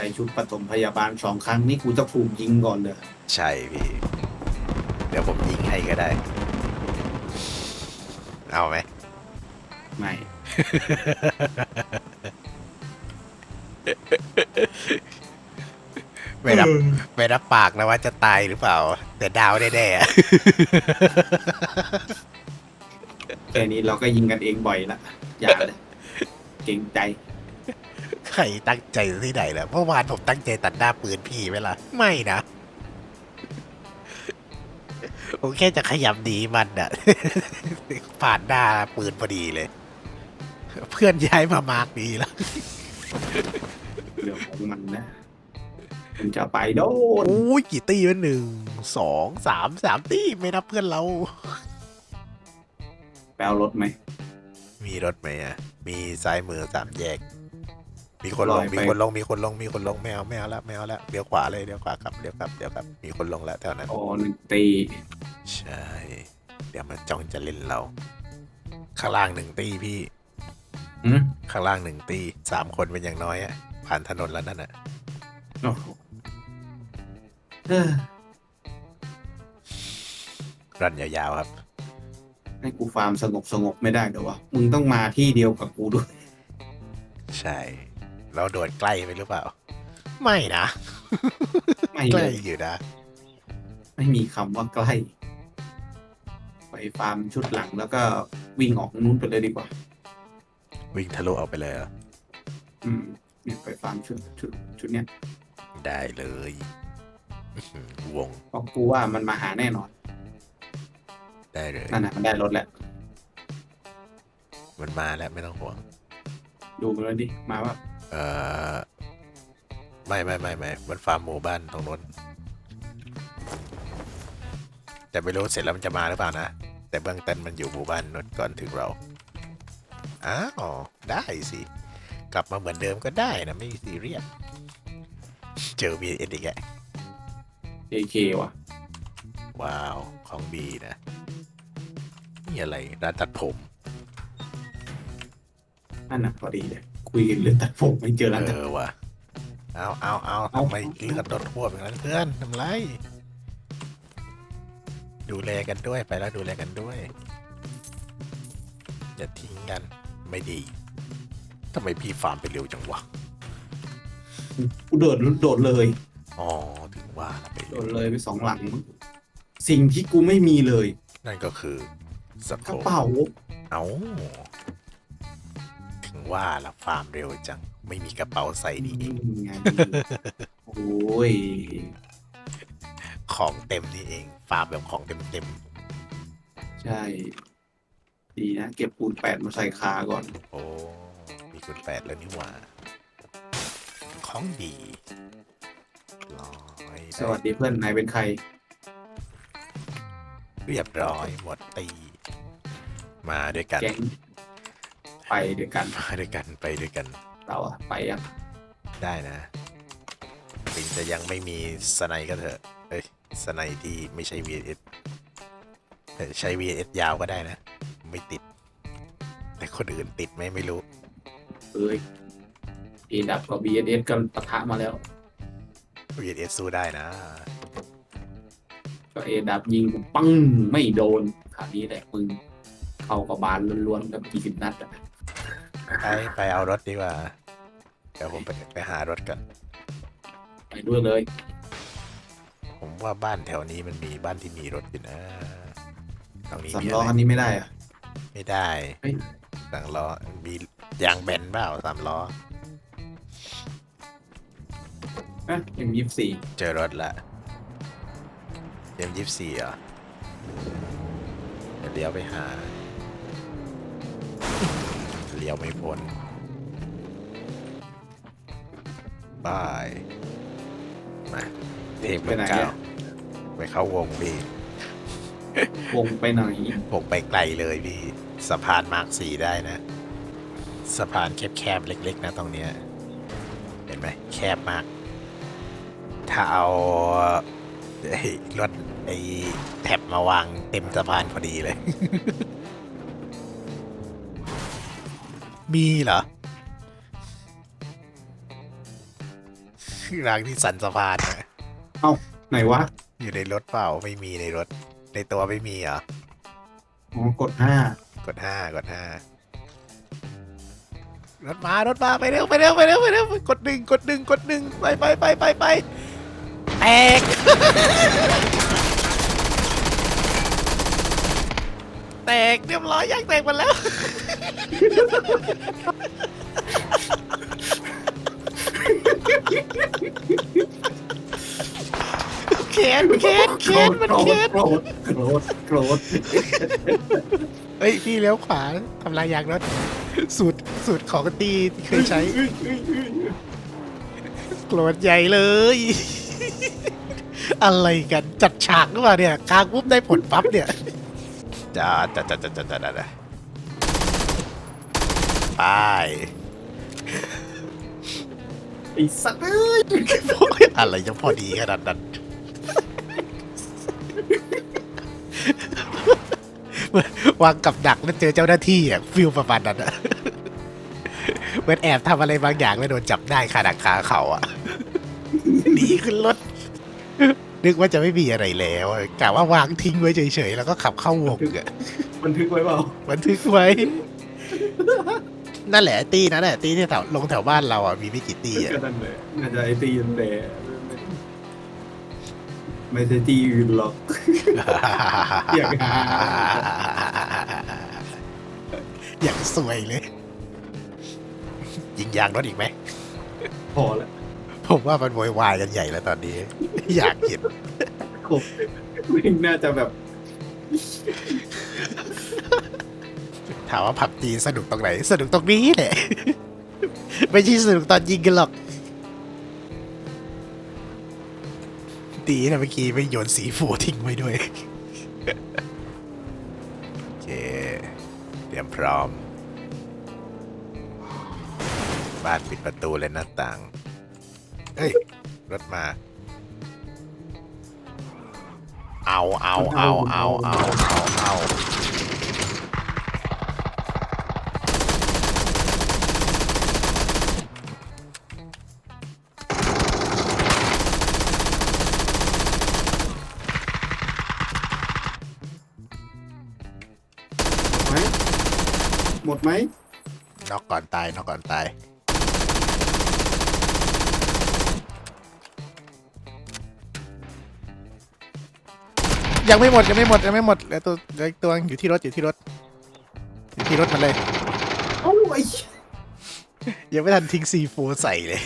ใส่ชุดปฐมพยาบาลสองครั้งนี่กูจะถูกยิงก่อนเลย ใช่พี่ เดี๋ยวผมยิงให้ก็ได้ เอาไหม ไม่ ไม่รับไม่รับปากนะว่าจะตายหรือเปล่า แต่ดาวแน่ๆอะ แค่นี้เราก็ยิงกันเองบ่อยละอย่าเลย เก่งใจ ใครตั้งใจที่ไหนล่ะเมื่อวานผมตั้งใจตัดหน้าปืนพี่ไหมล่ะ ไม่นะ ผมแค่จะขยับหนีมันอะผ่านหน้าปืนพอดีเลย เพื่อนย้ายมามาร์กดีแล้วเรื่องของมันนะมันจะไปโดนโอ้ยกี่ตีวะหนึ่งสองสามสามตีไม่นับเพื่อนเราไปเอารถไหม มีรถไหมอะ มีซ้ายมือสามแยก มีคนลลงอยไป มีคนลง มีคนลง มีคนลงไม่เอาไม่เอาแล้วไม่เอาแล้วเดี๋ยวขวาเลยเดี๋ยวขวาครับเดี๋ยวครับเดี๋ยวครับ มีคนลงแล้วแถวนั้นโอ้หนึ่งตีใช่ เดี๋ยวมันจ้องจะเล่นเรา ข้างล่างหนึ่งตีพี่ อืมข้างล่างหนึ่งตีสามคนเป็นอย่างน้อยอะผ่านถนนแล้วนั่นอะโอ้โหเออรันยาวๆครับ ให้กูฟาร์มสงบสงบไม่ได้เดี๋ยววะ มึงต้องมาที่เดียวกับกูด้วย ใช่ เราโดดใกล้ไปหรือเปล่า ไม่นะ ไม่ใกเลล้ยอยู่นะ ไม่มีคำว่าใกล้ไปฟาร์มชุดหลังแล้วก็วิ่งออกนู้นไปเลยดีกว่า วิ่งทะลุออกไปเลยเหรออืมเนี่ยไปฟาร์มชุดชุดชุดเนี้ยได้เลยอื้อหือวงเพราะกูว่ามันมาหาแน่นอนได้เลย นั่นน่ะมันได้รถแล้วมันมาแล้วไม่ต้องห่วง ดูมันแล้วดิมาว่า เอ่อไม่ไม่ไม่ไม่มันฟาร์มหมู่บ้านตรงนู้นแต่ไม่รู้เสร็จแล้วมันจะมาหรือเปล่านะ แต่เบื้องต้นมันอยู่หมู่บ้านนู้นก่อนถึงเราอ้าวได้สิ กลับมาเหมือนเดิมก็ได้นะไม่ซีเรียสเจอ v ีเอ็อีกแก AK ว่ะ ว้าว ของบีนะ นี่อะไรร้านตัดผม นั่นน่ะพอดีเลย คุยกันเรื่องตัดผมไม่เจอร้านเอตัดอว่ะเอาเอาเอาเอาทำไมเลือดรดท่วมอย่างนั้นเพื่อนทำไร ดูแลกันด้วยไปแล้วดูแลกันด้วย อย่าทิ้งกันไม่ดีทำไมพี่ฟาร์มไปเร็วจังวะกูโดดโดดเลย อ๋อถึงว่าละไปโดเร็วดเลยไปสองหลังมั้งสิ่งที่กูไม่มีเลย นั่นก็คือสกโคระปเป๋า เอาถึง ว่าละฟาร์มเร็วจัง ไม่มีกระเป๋าใส่ดีนี่ไงโอ้ย ของเต็มนี่เอง ฟาร์มแบบของเต็มเต็มใช่ ดีนะ เก็บปูนแปดมาใส่ขาก่อนๆโอ้ มีคุณแปดแล้วนี่หว่า ของดีร้อยสวัสดีเพื่อนนายเป็นใคร เรียบร้อยหมดตี มาด้วยกัน แก๊ง ไปด้วยกันมาด้วยกันไปด้วยกันเราอะไปยังได้นะถึงจะยังไม่มีสไนก็เถอะเอ้ยสไนที่ไม่ใช่ VS แต่ใช้ VS ยาวก็ได้นะ ไม่ติด แต่คนอื่นติดไหมไม่รู้เอ้ยเอดับกับ BSS กันปะทะมาแล้ว VS สู้ได้นะ ก็เอดับยิงกูปังไม่โดนคราวนี้แหละมึงเข้ากับบานล้วนๆกับกี่สิบนัดอะ ไปไปเอารถดีกว่า เดี๋ยวผมไปไปหารถกันไปด้วยเลย ผมว่าบ้านแถวนี้มันมีบ้านที่มีรถอยู่นะตรงนี้สามมีล้ออะไรคันนี้ไม่ได้อะ ไม่ได้เฮ้ย สามล้อมียางแบนเปล่าสามล้อนะยังยี่สิบสี่เจอรถละเอ็มยี่สี่อะเดี๋ยวเลี้ยวไปหา เลี้ยวไม่พ้นบายมาเทพไปลูกไหนเก้าอะไปเข้าวงพี่ วงไปไหนวงไปไกลเลยพี่สะพานมาร์คสี่ได้นะ สะพานแคบๆเล็ก ๆ นะตรงเนี้ย เห็นไหมแคบมาก ถ้าเอาไอ้รถไอ้แท็บมาวางเต็มสะพานพอดีเลย มีเหรอรางที่สันสะพานนะไหนวะอยู่ในรถเปล่าไม่มีในรถ ในตัวไม่มีเหรออ๋อกดห้ากดห้ากดห้ารถมารถมาไปเร็วไปเร็วไปเร็วไปเร็วกดหนึ่งกดหนึ่งกดหนึ่งไปไปไปไปไปแตก แตกเรียบร้อยยางแตกหมดแล้วแขนแขนแขนมันแขนโกรธโกรธโกรธเฮ้ยพี่เลี้ยวขวาทำลายยางรถสูตรสูตรของตีที่เคยใช้โกรธใหญ่เลย อะไรกันจัดฉากหรือเปล่าเนี่ยกางปุ๊บได้ผลปั๊บเนี่ย จ้าจ้าจ้าจ้าจ้าจ้าจ้าไปไอ้สัตว์เอ้ยอะไรจะพอดีขนาดนั้นวางกับดักแล้วเจอเจ้าหน้าที่อะฟิลประมาณนั้นอะเหมือนแอบทำอะไรบางอย่างแล้วโดนจับได้คาดักคาเขาอะหนีขึ้นรถ นึกว่าจะไม่มีอะไรแล้วอะกะว่าวางทิ้งไว้เฉยๆ แล้วก็ขับเข้าวงอะบันทึกไว้เปล่าบันทึกไว้ นั่นแหละตีนั่นแหละตีที่แถวลงแถวบ้านเราอะมีไม่กี่ตีอะก็นั่นเลยน่าจะไอตีนแหละไม่ใช่ตีอื่นหรอกอยากหาอย่างสวยเลย ยิงยางรถอีกไหมพอแล้ว ผมว่ามันโวยวายกันใหญ่แล้วตอนนี้ อยากเห็นครบเลยวิ่งน่าจะแบบถามว่าผับจีนสนุกตรงไหน สนุกตรงนี้แหละไม่ใช่สนุกตอนยิงกันหรอกดีนะเมื่อกี้ไม่โยนสีฟูทิ้งไว้ด้วยโอเคเตรียมพร้อม บ้านปิดประตูและหน้าต่าง เฮ้ย รถมา เอาเอาเอาเอาเอาเอาเอาไหมหมดไหมน็อกก่อนตายน็อกก่อนตาย ยังไม่หมดยังไม่หมดยังไม่หมดเหลือตัวเหลืออีกตัวอยู่ที่รถอยู่ที่รถอยู่ที่รถมันเลยเอ้าไอ้ยังไม่ทันทิ้งซีโฟใส่เลย